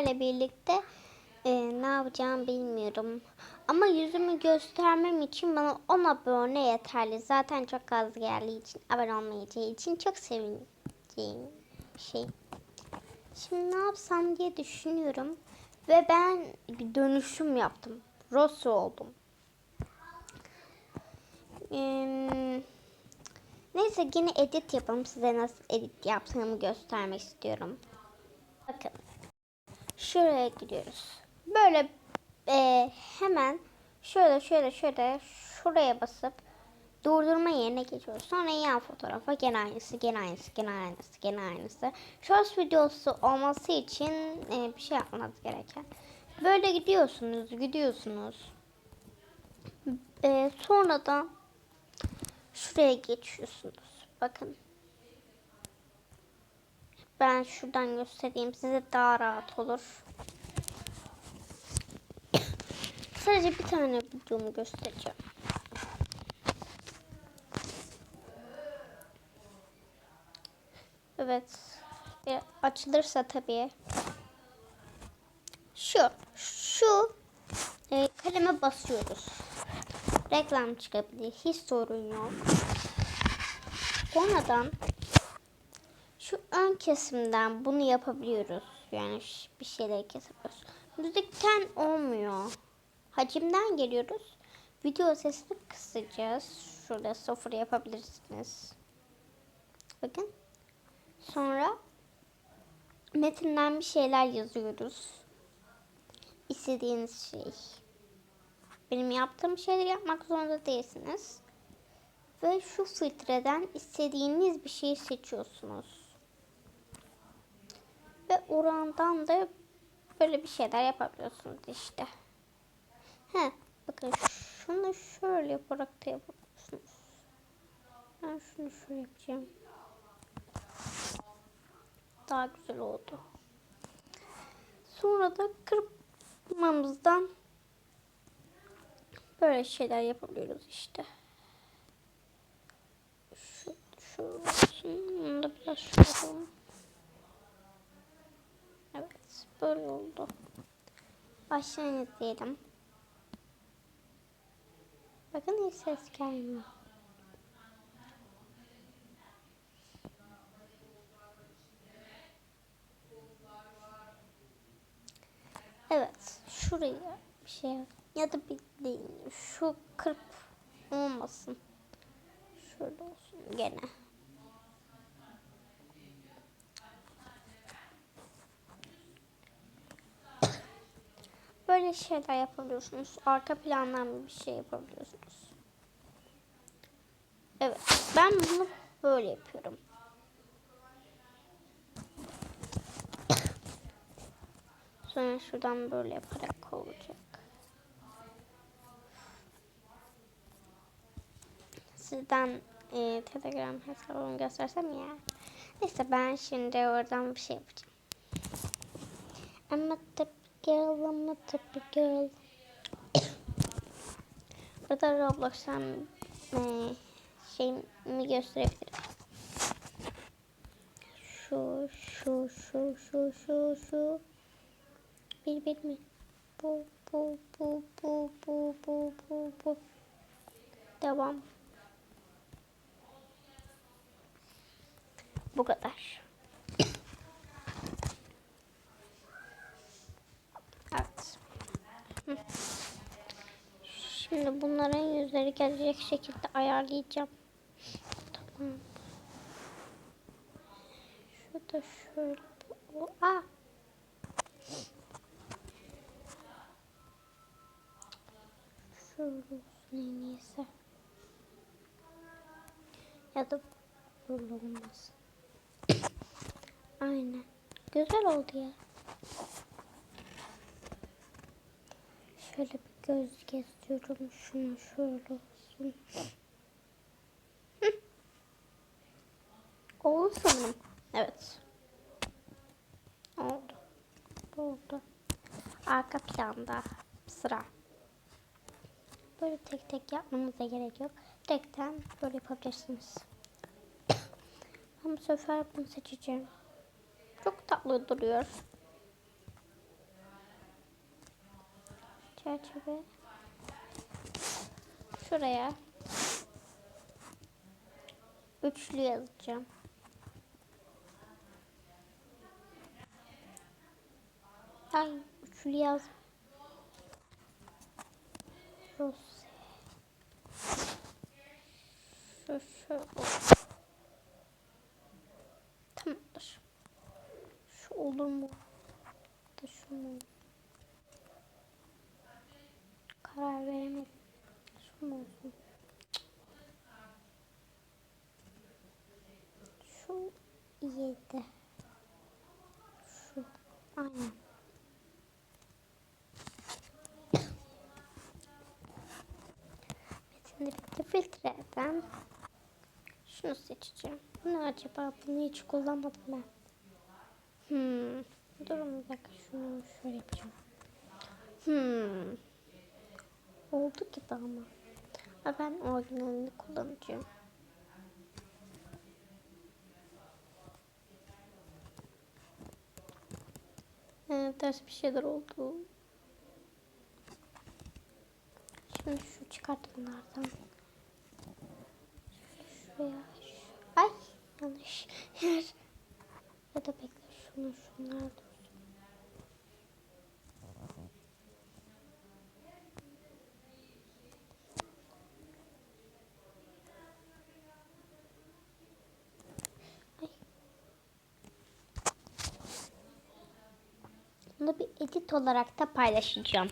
sizlerle birlikte e, ne yapacağımı bilmiyorum. Ama yüzümü göstermem için bana 10 abone yeterli. Zaten çok az geldiği için, abone olmayacağı için çok sevineceğim şey. Şimdi ne yapsam diye düşünüyorum. Ve ben bir dönüşüm yaptım. Rossi oldum. Eee, neyse yine edit yapalım. Size nasıl edit yaptığımı göstermek istiyorum. Bakın. Şuraya gidiyoruz. Böyle eee, hemen şöyle şöyle şöyle şuraya basıp durdurma yerine geçiyoruz. Sonra yan fotoğrafa gene aynısı, gene aynısı, gene aynısı, gene aynısı. Shorts videosu olması için eee, bir şey yapmanız gereken. Böyle gidiyorsunuz, gidiyorsunuz. Eee, sonra da şuraya geçiyorsunuz. Bakın. Ben şuradan göstereyim size daha rahat olur. Sadece bir tane videomu göstereceğim. Evet. E, açılırsa tabii. Şu, şu e, kaleme basıyoruz. Reklam çıkabilir. Hiç sorun yok. Sonradan şu ön kesimden bunu yapabiliyoruz. Yani bir şeyleri kesebiliyoruz. Müzikten olmuyor. Hacimden geliyoruz. Video sesini kısacağız. Şurada sıfır yapabilirsiniz. Bakın. Sonra metinden bir şeyler yazıyoruz. İstediğiniz şey. Benim yaptığım şeyleri yapmak zorunda değilsiniz. Ve şu filtreden istediğiniz bir şeyi seçiyorsunuz. Ve orandan da böyle bir şeyler yapabiliyorsunuz işte. He, bakın şunu şöyle yaparak da yapabiliyorsunuz. Ben şunu şöyle yapacağım. Daha güzel oldu. Sonra da kırpmamızdan böyle şeyler yapabiliyoruz işte. Şu, şu olsun. Bunu da biraz şöyle yapalım. Evet, böyle oldu. Başlayın izleyelim. Bakın hiç ses gelmiyor. Evet, şuraya bir şey ya da bir değil. Şu kırp olmasın. Şöyle olsun gene. Böyle şeyler yapabiliyorsunuz. Arka plandan bir şey yapabiliyorsunuz. Evet. Ben bunu böyle yapıyorum. Sonra şuradan böyle yaparak olacak. Sizden e, Telegram hesabımı göstersem ya. Neyse ben şimdi oradan bir şey yapacağım. I'm a girl, I'm a type girl. Burada Roblox'tan e, şeyimi gösterebilirim. Şu, şu, şu, şu, şu, şu. Bir, bir mi? Bu, bu, bu, bu, bu, bu, bu, bu. Devam. Bu kadar. Evet. Hı. Şimdi bunların yüzleri gelecek şekilde ayarlayacağım. Tamam. Şurada şöyle. Aa. Şöyle olsun en iyisi. Ya da böyle olmasın. Aynen. Güzel oldu ya. Şöyle bir göz geziyorum. Şunu şöyle olsun. Oldu sanırım. Evet. Oldu. Oldu. Arka planda sıra. Böyle tek tek yapmanıza gerek yok. Tekten böyle yapabilirsiniz. Ben bu sefer bunu seçeceğim. Çok tatlı duruyor. Çerçeve. Şuraya üçlü yazacağım. Ay üçlü yaz. Rose. Şu şu. of. Tamamdır. Şu olur mu? Da şu? Karar veremedim. Şu mu olsun? Şu iyiydi. Şu. Aynen. Bitti filtreden. Şunu seçeceğim. Bu ne acaba? Bunu hiç kullanmadım ben. Hmm. Durun bir dakika. Şunu şöyle yapacağım. Hmm. Oldu gibi ama. Ben orijinalini kullanacağım. Ee, ters bir şeyler oldu. Şimdi şu çıkartmalardan. Şuraya. Şu. Ay yanlış yer. Ya da bekle şunu şunlar Bunu bir edit olarak da paylaşacağım.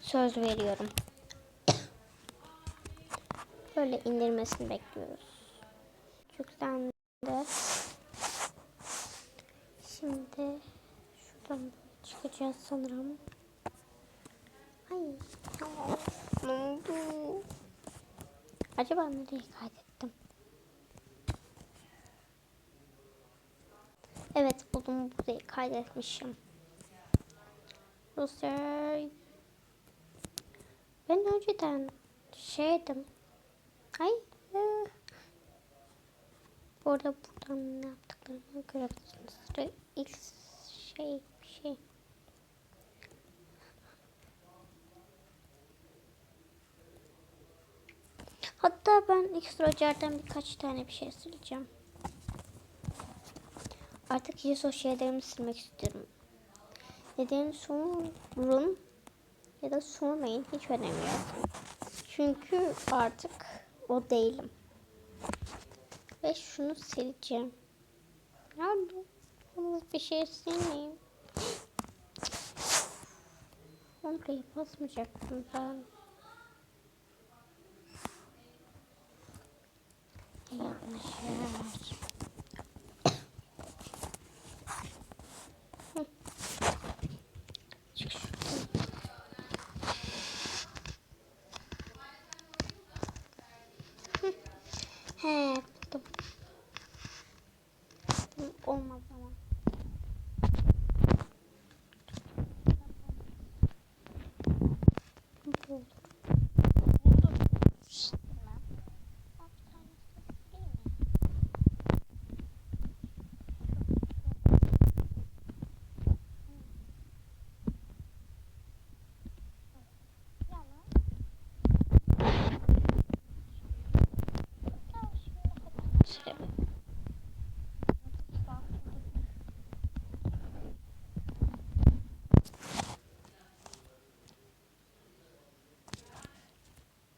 Söz veriyorum. Böyle indirmesini bekliyoruz. Yüklendi. Şimdi şuradan çıkacağız sanırım. Ay ne oldu? Acaba nereye kaydettim? Evet buldum burayı kaydetmişim. Rusya ben önceden şeydim. Ay. eh. Bu arada buradan ne yaptıklarımı görebilirsiniz. Re- X şey şey. Hatta ben X-Roger'den birkaç tane bir şey sileceğim. Artık ISO şeylerimi silmek istiyorum. Neden sorun ya da sormayın hiç önemi yok. Çünkü artık o değilim. Ve şunu sileceğim. Nerede? Yalnız bir şey silmeyeyim. Oraya basmayacaktım ben. Yanlış yer. Hı. Çık şuradan. Hı. He, buldum. Hı, Olmaz ama. Bu olur.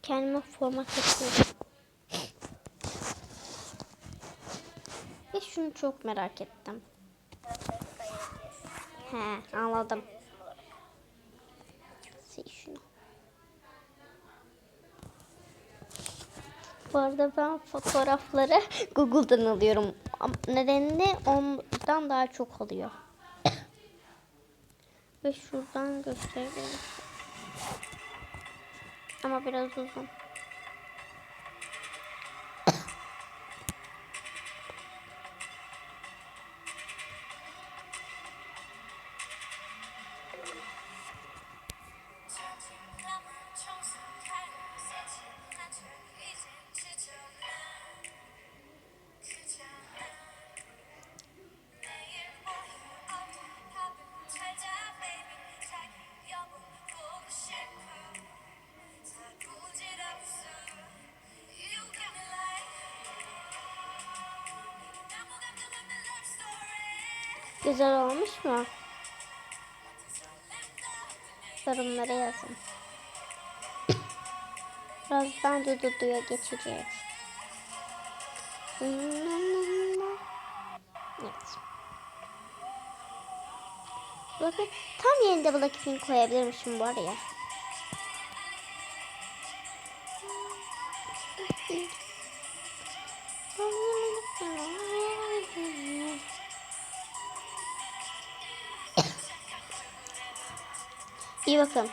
Kendime format yapıyorum. Ve şunu çok merak ettim. He anladım. Sil şunu. Bu arada ben fotoğrafları Google'dan alıyorum. Nedenini ondan daha çok alıyor. Ve şuradan gösterebilirim. Ama biraz uzun. Güzel olmuş mu? Yorumlara yazın. Birazdan Dududu'ya geçeceğiz. Evet. Bakın tam yerinde Blackpink koyabilirmişim bu araya. İyi bakın.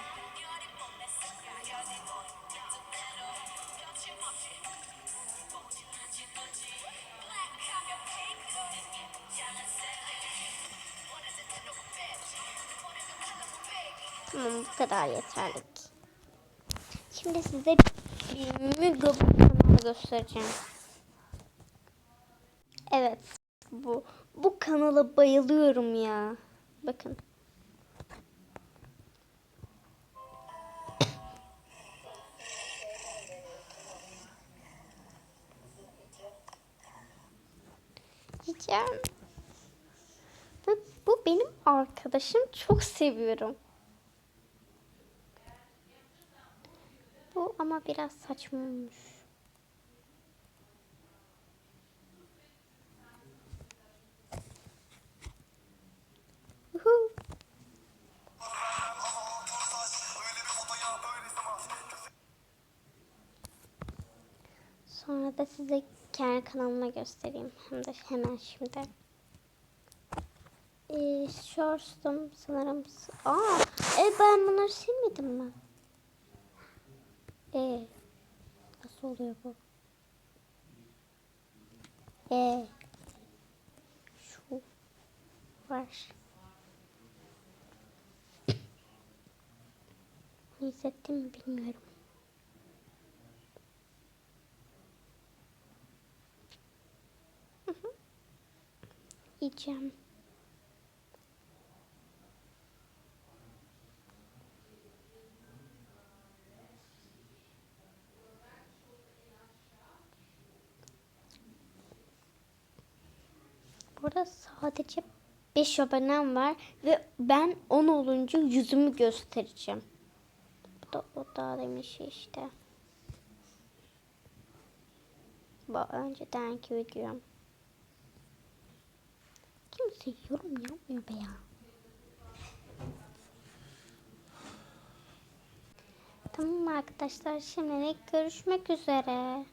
Tamam bu kadar yeterli. Şimdi size bir kanalı göstereceğim. Evet. Bu bu kanala bayılıyorum ya. Bakın. Yiyeceğim. Bu, bu benim arkadaşım. Çok seviyorum. Bu ama biraz saçma olmuş. Sonra da size kendi kanalıma göstereyim. Hem de hemen şimdi. Ee, Shorts'tum sanırım. Aa, e ben bunları silmedim mi? Ee, nasıl oluyor bu? Ee, şu var. Hissettim mi bilmiyorum. Yiyeceğim. Burada sadece 5 abonem var ve ben 10 olunca yüzümü göstereceğim. Bu da o da demiş işte. Bu öncedenki videom. Kimse yorum yapmıyor be ya. Tamam arkadaşlar şimdilik görüşmek üzere.